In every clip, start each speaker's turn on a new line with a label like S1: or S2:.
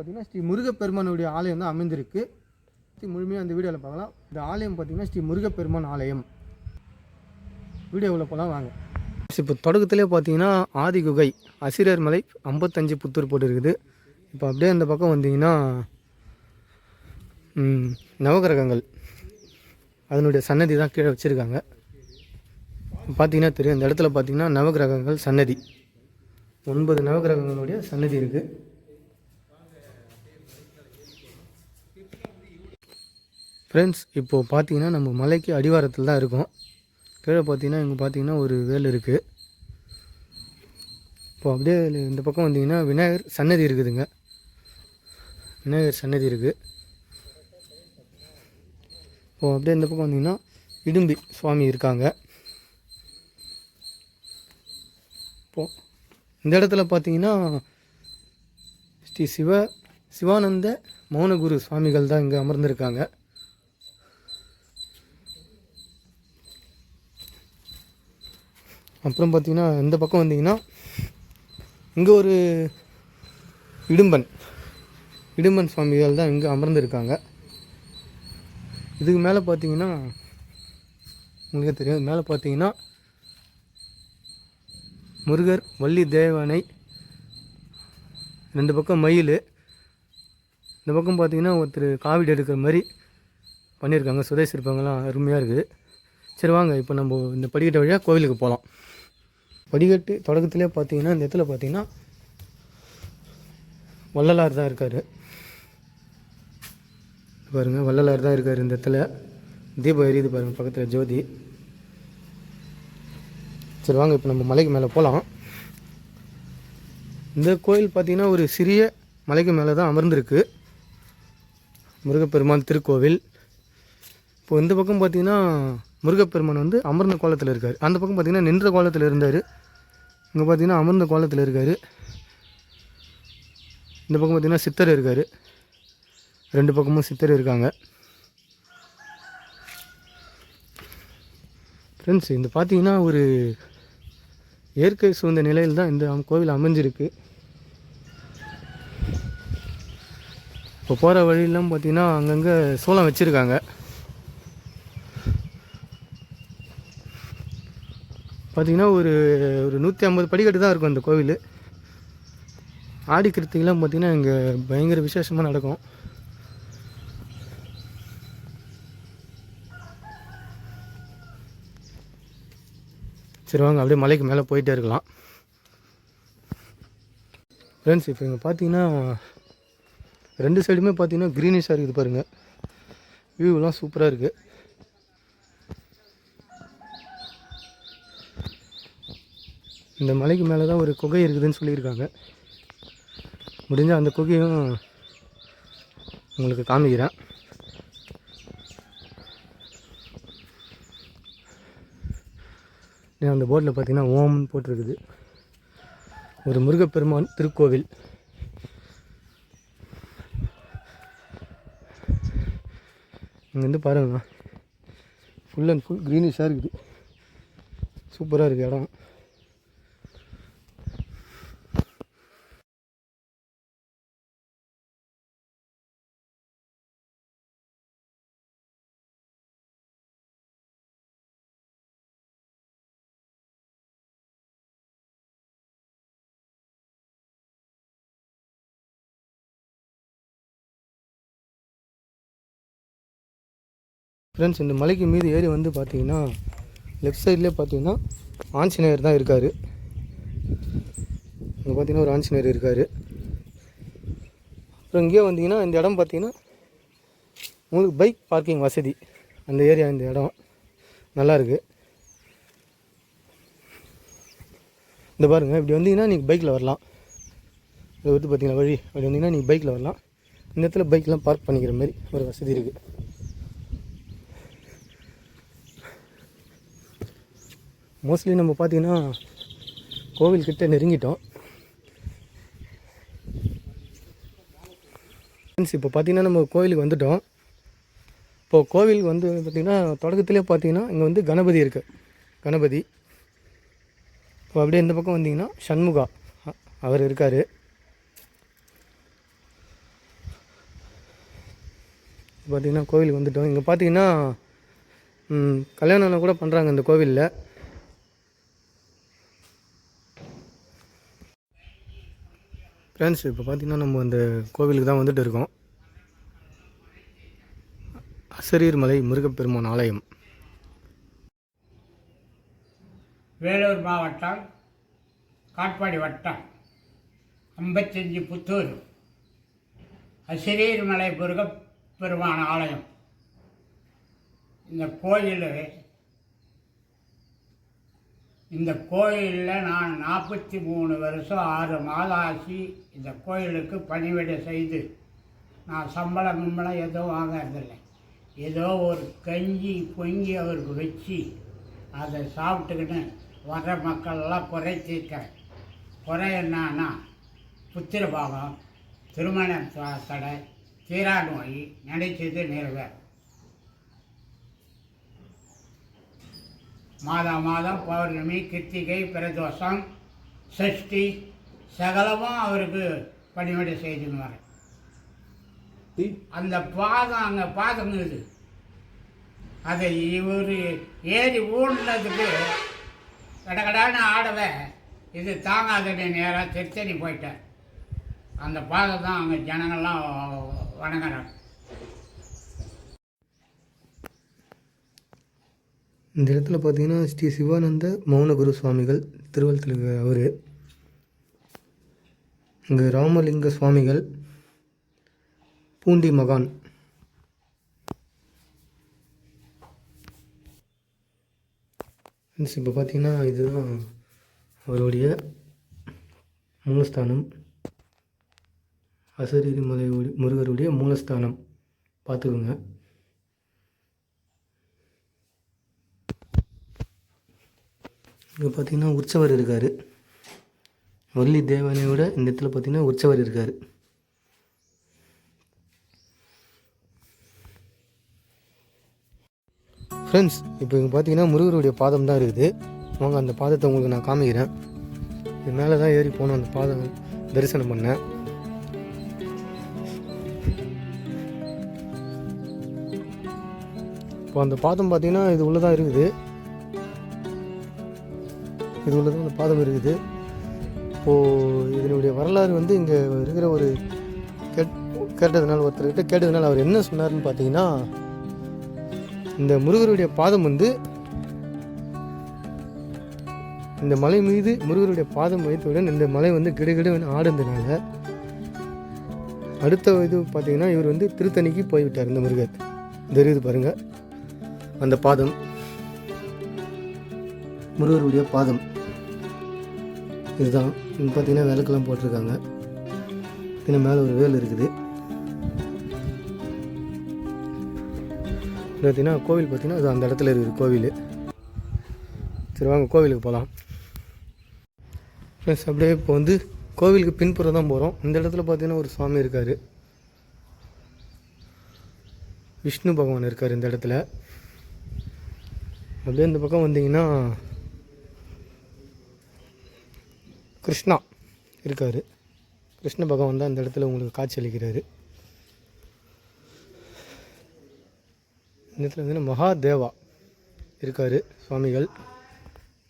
S1: பார்த்திங்கன்னா ஸ்ரீ முருகப்பெருமானுடைய ஆலயம் தான் அமைந்திருக்கு. முழுமையாக அந்த வீடியோவில் பார்க்கலாம். இந்த ஆலயம் பார்த்தீங்கன்னா ஸ்ரீ முருகப்பெருமான் ஆலயம். வீடியோவில் போகலாம் வாங்க. இப்போ தொடக்கத்திலே பார்த்தீங்கன்னா ஆதி குகை அசிரர் மலை ஐம்பத்தஞ்சு புத்தூர் போட்டு இருக்குது இப்போ அப்படியே அந்த பக்கம் வந்தீங்கன்னா நவகிரகங்கள் அதனுடைய சன்னதி தான் கீழே வச்சுருக்காங்க. பார்த்தீங்கன்னா தெரியும் இந்த இடத்துல பார்த்தீங்கன்னா நவகிரகங்கள் சன்னதி. ஒன்பது நவகிரகங்களுடைய சன்னதி இருக்குது ஃப்ரெண்ட்ஸ் இப்போது பார்த்தீங்கன்னா நம்ம மலைக்கு அடிவாரத்தில் தான் இருக்கோம். கீழே பார்த்தீங்கன்னா இங்கே பார்த்தீங்கன்னா ஒரு வேல் இருக்குது இப்போ அப்படியே இந்த பக்கம் வந்தீங்கன்னா விநாயகர் சன்னதி இருக்குதுங்க. விநாயகர் சன்னதி இருக்குது இப்போது அப்படியே இந்த பக்கம் வந்தீங்கன்னா இடும்பி சுவாமி இருக்காங்க. இப்போ இந்த இடத்துல பார்த்தீங்கன்னா ஸ்ரீ சிவ சிவானந்த மௌனகுரு சுவாமிகள் தான் இங்கே அமர்ந்திருக்காங்க. அப்புறம் பார்த்தீங்கன்னா இந்த பக்கம் வந்தீங்கன்னா இங்கே ஒரு இடும்பன். இடும்பன் சுவாமிகள் தான் இங்கே அமர்ந்திருக்காங்க. இதுக்கு மேலே பார்த்தீங்கன்னா உங்களுக்கே தெரியும். மேலே பார்த்தீங்கன்னா முருகர் வள்ளி தேவனை ரெண்டு பக்கம் மயில். இந்த பக்கம் பார்த்தீங்கன்னா ஒருத்தர் காவிடி எடுக்கிற மாதிரி பண்ணியிருக்காங்க. சுதேஷ் சிற்பங்கள்லாம் அருமையாக இருக்குது. சரி வாங்க இப்போ நம்ம இந்த படிக்கட்ட வழியாக கோவிலுக்கு போகலாம். படிக்கட்டு தொடக்கத்திலே பார்த்தீங்கன்னா இந்த இடத்துல பார்த்தீங்கன்னா வள்ளலார் தான் இருக்கார். பாருங்கள் வள்ளலார் தான் இருக்கார் இந்த இடத்துல. தீபம் எரியுது பாருங்கள் பக்கத்தில் ஜோதி. சரி வாங்க இப்போ நம்ம மலைக்கு மேலே போகலாம் இந்த கோயில் பார்த்தீங்கன்னா ஒரு சிறிய மலைக்கு மேலே தான் அமர்ந்திருக்கு. முருகப்பெருமான் திருக்கோவில். இப்போ இந்த பக்கம் பார்த்திங்கன்னா முருகப்பெருமான் வந்து அமர்ந்த கோலத்தில் இருக்கார். அந்த பக்கம் பார்த்தீங்கன்னா நின்ற கோலத்தில் இருந்தார். இங்கே பார்த்தீங்கன்னா அமர்ந்த கோலத்தில் இருக்கார். இந்த பக்கம் பார்த்தீங்கன்னா சித்தர் இருக்கார். ரெண்டு பக்கமும் சித்தர் இருக்காங்க. ஃப்ரெண்ட்ஸ் இந்த பார்த்திங்கன்னா ஒரு இயற்கை சூழ்ந்த நிலையில் தான் இந்த கோவில் அமைஞ்சிருக்கு. இப்போ போகிற வழியெல்லாம் பார்த்தீங்கன்னா அங்கங்கே சோளம் வச்சுருக்காங்க. பார்த்திங்கன்னா ஒரு ஒரு நூற்றி ஐம்பது படிக்கட்டு தான் இருக்கும் அந்த கோவில். ஆடி கிருத்திகெலாம் இங்கே பயங்கர விசேஷமாக நடக்கும். சரி வாங்க அப்படியே மலைக்கு மேலே போயிட்டே இருக்கலாம். ஃப்ரெண்ட்ஸ் இப்போ இங்கே பார்த்தீங்கன்னா ரெண்டு சைடுமே பார்த்தீங்கன்னா க்ரீனிஷாக இருக்குது பாருங்கள் வியூலாம் சூப்பராக இருக்குது இந்த மலைக்கு மேலே தான் ஒரு குகை இருக்குதுன்னு சொல்லியிருக்காங்க. முடிஞ்சால் அந்த குகையும் உங்களுக்கு காமிக்கிறேன். அந்த போர்டில் பார்த்தீங்கன்னா ஓம்னு போட்டிருக்குது. ஒரு முருகப்பெருமான் திருக்கோவில். இங்கேருந்து பாருங்கண்ணா ஃபுல் அண்ட் ஃபுல் க்ரீனிஷாக இருக்குது. சூப்பராக இருக்குது இடம். ஃப்ரெண்ட்ஸ் இந்த மலைக்கு மீது ஏறி வந்து பார்த்தீங்கன்னா லெஃப்ட் சைட்லேயே பார்த்தீங்கன்னா ஆஞ்சநேயர் தான் இருக்கார். இங்கே பார்த்தீங்கன்னா ஒரு ஆஞ்சநேயர் இருக்கார். அப்புறம் இங்கேயே வந்தீங்கன்னா இந்த இடம் பார்த்தீங்கன்னா உங்களுக்கு பைக் பார்க்கிங் வசதி. அந்த ஏரியா இந்த இடம். நல்லாயிருக்கு இந்த பாருங்கள் இப்படி வந்தீங்கன்னா நீங்கள் பைக்கில் வரலாம். இதை வந்து பார்த்தீங்கன்னா வழி? அப்படி வந்தீங்கன்னா நீங்கள் பைக்கில் வரலாம். இந்த இடத்துல பைக்லாம் பார்க் பண்ணிக்கிற மாதிரி ஒரு வசதி இருக்குது மோஸ்ட்லி நம்ம பார்த்தீங்கன்னா கோவில்கிட்ட நெருங்கிட்டோம். ஃப்ரெண்ட்ஸ் இப்போ பார்த்தீங்கன்னா நம்ம கோவிலுக்கு வந்துட்டோம். இப்போது கோவிலுக்கு வந்து பார்த்திங்கன்னா தொடக்கத்திலே பார்த்தீங்கன்னா இங்கே வந்து கணபதி இருக்குது கணபதி. இப்போ அப்படியே இந்த பக்கம் வந்தீங்கன்னா சண்முகா. அவர் இருக்கார். பார்த்தீங்கன்னா கோவிலுக்கு வந்துட்டோம். இங்கே பார்த்தீங்கன்னா கல்யாணம்லாம் கூட பண்ணுறாங்க இந்த கோவிலில். ஃப்ரெண்ட்ஸ் இப்போ பார்த்தீங்கன்னா நம்ம அந்த கோவிலுக்கு தான் வந்துட்டு இருக்கோம். அசரீர்மலை முருகப்பெருமான் ஆலயம்.
S2: வேலூர் மாவட்டம் காட்பாடி வட்டம் ஐம்பத்தஞ்சு புத்தூர். அசிரீர்மலை முருகப்பெருமான் ஆலயம். இந்த கோயில் இந்த கோயிலில் நான் நாற்பத்தி மூணு வருஷம் ஆறு மாதம் ஆச்சு இந்த கோயிலுக்கு பணிவிடை செய்து நான் சம்பளம் கிம்பளம் எதுவும் வாங்கறதில்லை. ஏதோ ஒரு கஞ்சி பொங்கி அவருக்கு வச்சு அதை சாப்பிட்டுக்கின்னு வர்ற மக்கள்லாம் குறை தீர்க்கிறேன் குறை என்னன்னா புத்திரபாகம் திருமண தடை தீரா நோய் நினைச்சது நிறைவேறும் மாதம் மாதம் பௌர்ணமி கிருத்திகை பிரதோஷம் சஷ்டி சகலமும் அவருக்கு பணிவிடை செய்துன்னு வரேன் அந்த பாதம் அங்கே பாதம் இது. அதை இவர் ஏறி ஊடினதுக்கு கடகடான்னு ஆடவே இது தாங்காதுன்னு நேராக திருத்தணி போயிட்டேன் அந்த பாதம் தான் அங்கே ஜனங்கள்லாம் வணங்குறாங்க.
S1: இந்த இடத்துல பார்த்தீங்கன்னா ஸ்ரீ சிவானந்த மௌனகுரு சுவாமிகள் திருவள்ளத்தில் அவர். இங்கே ராமலிங்க சுவாமிகள் பூண்டி மகான். ஃப்ரெண்ட்ஸ் இப்போ பார்த்தீங்கன்னா இதுதான் அவருடைய மூலஸ்தானம். அசரீரி மலை முருகருடைய மூலஸ்தானம். பார்த்துக்கோங்க. இங்கே பார்த்தீங்கன்னா உற்சவர் இருக்கார். வள்ளி தேவனையோட இந்த இடத்துல பார்த்தீங்கன்னா உற்சவர் இருக்கார். ஃப்ரெண்ட்ஸ் இப்போ இங்கே பார்த்தீங்கன்னா முருகருடைய பாதம் தான் இருக்குது. வாங்க அந்த பாதத்தை உங்களுக்கு நான் காமிக்கிறேன். இது மேலே தான் ஏறி போனோம் அந்த பாதம் தரிசனம் பண்ணேன். இப்போ அந்த பாதம் பார்த்தீங்கன்னா இது உள்ளே தான் இருக்குது. இது உள்ள தான் அந்த பாதம் இருக்குது. இப்போது இதனுடைய வரலாறு வந்து இங்கே இருக்கிற ஒரு கேட் கேட்டதுனால ஒருத்தர்கிட்ட கேட்டதுனால அவர் என்ன சொன்னார்னு பார்த்தீங்கன்னா இந்த முருகருடைய பாதம் வந்து இந்த மலை மீது முருகருடைய பாதம் வைத்தவுடன் இந்த மலை வந்து கிடுகிடு ஆடுந்தனால அடுத்த இது பார்த்தீங்கன்னா இவர் வந்து திருத்தணிக்கு போய்விட்டார் இந்த முருகர். தெரியுது பாருங்கள் அந்த பாதம். முருகருடைய பாதம். இதுதான். இங்கே பார்த்தீங்கன்னா விளக்கெல்லாம் போட்டிருக்காங்க. பார்த்தீங்கன்னா மேலே ஒரு வேல் இருக்குது. பார்த்தீங்கன்னா கோவில் பார்த்தீங்கன்னா அது அந்த இடத்துல இருக்குது கோவில். சரி வாங்க கோவிலுக்கு போகலாம் ப்ளஸ் அப்படியே இப்போ வந்து கோவிலுக்கு பின்புறம் தான் போகிறோம் இந்த இடத்துல பார்த்தீங்கன்னா ஒரு சுவாமி இருக்கார். விஷ்ணு பகவான் இருக்கார் இந்த இடத்துல. அப்படியே இந்த பக்கம் வந்தீங்கன்னா கிருஷ்ணா இருக்கார். கிருஷ்ண பகவான் தான் இந்த இடத்துல உங்களுக்கு காட்சி அளிக்கிறாரு. இந்த இடத்துல வந்து மகாதேவா இருக்கார் சுவாமிகள்.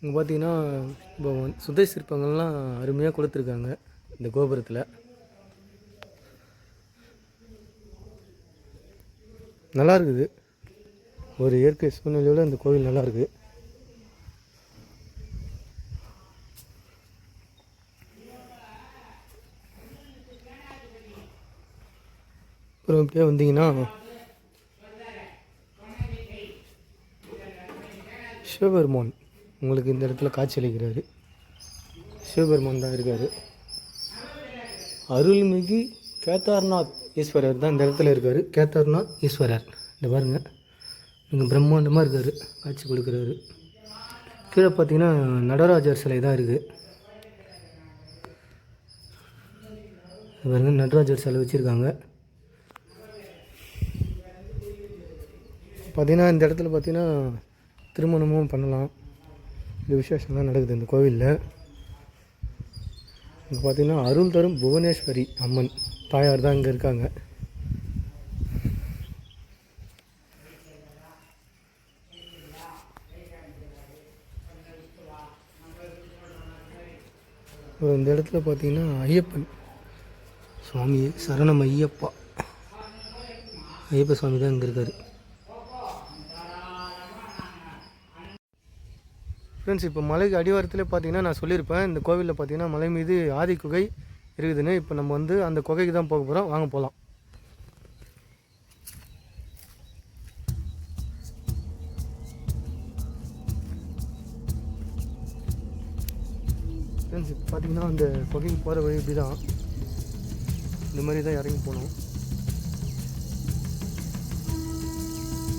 S1: இங்கே பார்த்தீங்கன்னா பகவான் சுதை சிற்பங்கள்லாம் அருமையாக கொடுத்துருக்காங்க இந்த கோபுரத்தில். நல்லா இருக்குது. ஒரு இயற்கை சூழ்நிலையோட இந்த கோவில் நல்லா இருக்குது. அப்புறம் இப்படியே வந்தீங்கன்னா சிவபெருமான் உங்களுக்கு இந்த இடத்துல காட்சி அளிக்கிறாரு. சிவபெருமான் தான் இருக்கார். அருள்மிகு கேதார்நாத் ஈஸ்வரர் தான் இந்த இடத்துல இருக்கார். கேதார்நாத் ஈஸ்வரர். இந்த பாருங்கள் இங்கே பிரம்மாண்டமாக இருக்கார். காட்சி கொடுக்குறாரு. கீழே பார்த்தீங்கன்னா நடராஜர் சிலை தான் இருக்குது பாருங்கள் நடராஜர் சிலை வச்சுருக்காங்க. பார்த்திங்கன்னா இந்த இடத்துல பார்த்திங்கன்னா திருமணமும் பண்ணலாம். இந்த விசேஷம்லாம் நடக்குது இந்த கோவிலில். இங்கே பார்த்திங்கன்னா அருள் தரும் புவனேஸ்வரி அம்மன் தாயார் தான் இங்கே இருக்காங்க. இந்த இடத்துல பார்த்தீங்கன்னா ஐயப்பன் சுவாமி சரணம் ஐயப்பா. ஐயப்ப சுவாமி தான் இங்கே இருக்கார். ஃப்ரெண்ட்ஸ் இப்போ மலைக்கு அடிவாரத்தில் பார்த்தீங்கன்னா நான் சொல்லியிருப்பேன். இந்த கோவிலில் பார்த்தீங்கன்னா மலை மீது ஆதி குகை இருக்குதுன்னு. இப்போ நம்ம வந்து அந்த குகைக்கு தான் போக போகிறோம் வாங்க போகலாம் ஃப்ரெண்ட்ஸ் இப்போ பார்த்தீங்கன்னா அந்த குகைக்கு போகிற வழி இப்படி தான் இந்த மாதிரி தான் இறங்கி போகணும்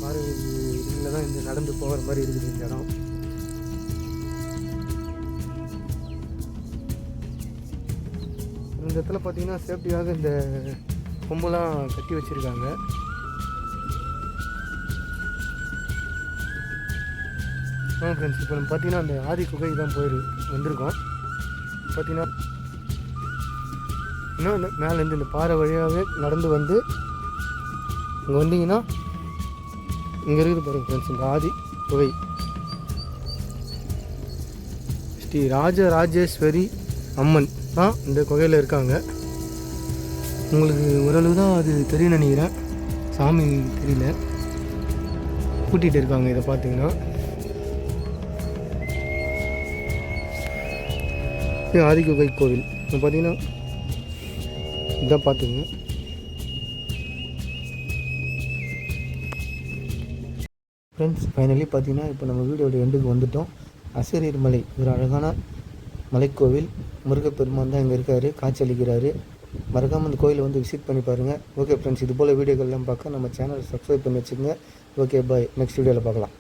S1: பாருங்கள் இதில் தான் இந்த நடந்து போகிற மாதிரி இருக்குது இந்த இடம். இந்த இடத்துல பார்த்தீங்கன்னா சேஃப்டியாக இந்த கொம்பெல்லாம் கட்டி வச்சுருக்காங்க. ஆ ஃப்ரெண்ட்ஸ் இப்போ நம்ம பார்த்தீங்கன்னா அந்த ஆதி குகை தான் போயிரு வந்திருக்கோம். பார்த்தீங்கன்னா இன்னும் மேலேருந்து இந்த பாறை வழியாகவே நடந்து வந்து இங்கே வந்தீங்கன்னா இங்கே இருக்குது பாருங்கள் ஃப்ரெண்ட்ஸ் இந்த ஆதி குகை. ஸ்ரீ ராஜராஜேஸ்வரி அம்மன். தான் இந்த குகையில் இருக்காங்க. உங்களுக்கு ஓரளவு தான் அது தெரியும் நினைக்கிறேன். சாமி தெரியல. கூட்டிகிட்டு இருக்காங்க இதை பார்த்தீங்கன்னா இது ஆதிகுகை கோவில். இப்போ பார்த்தீங்கன்னா இதான் பார்த்துங்க ஃப்ரெண்ட்ஸ் ஃபைனலி பார்த்தீங்கன்னா இப்போ நம்ம வீடியோட எண்டுக்கு வந்துட்டோம். அசிரியர் மலை ஒரு அழகான மலைக்கோவில் முருகப்பெருமான் தான் இங்கே இருக்கார் காட்சியளிக்கிறாரு. மறக்காமல் இந்த கோயிலை வந்து விசிட் பண்ணி பாருங்கள் ஓகே ஃப்ரெண்ட்ஸ் இது போல் வீடியோக்கள்லாம் பார்க்க நம்ம சேனலை சப்ஸ்கிரைப் பண்ணி வச்சுக்கோங்க. ஓகே பாய் நெக்ஸ்ட் வீடியோவில் பார்க்கலாம்.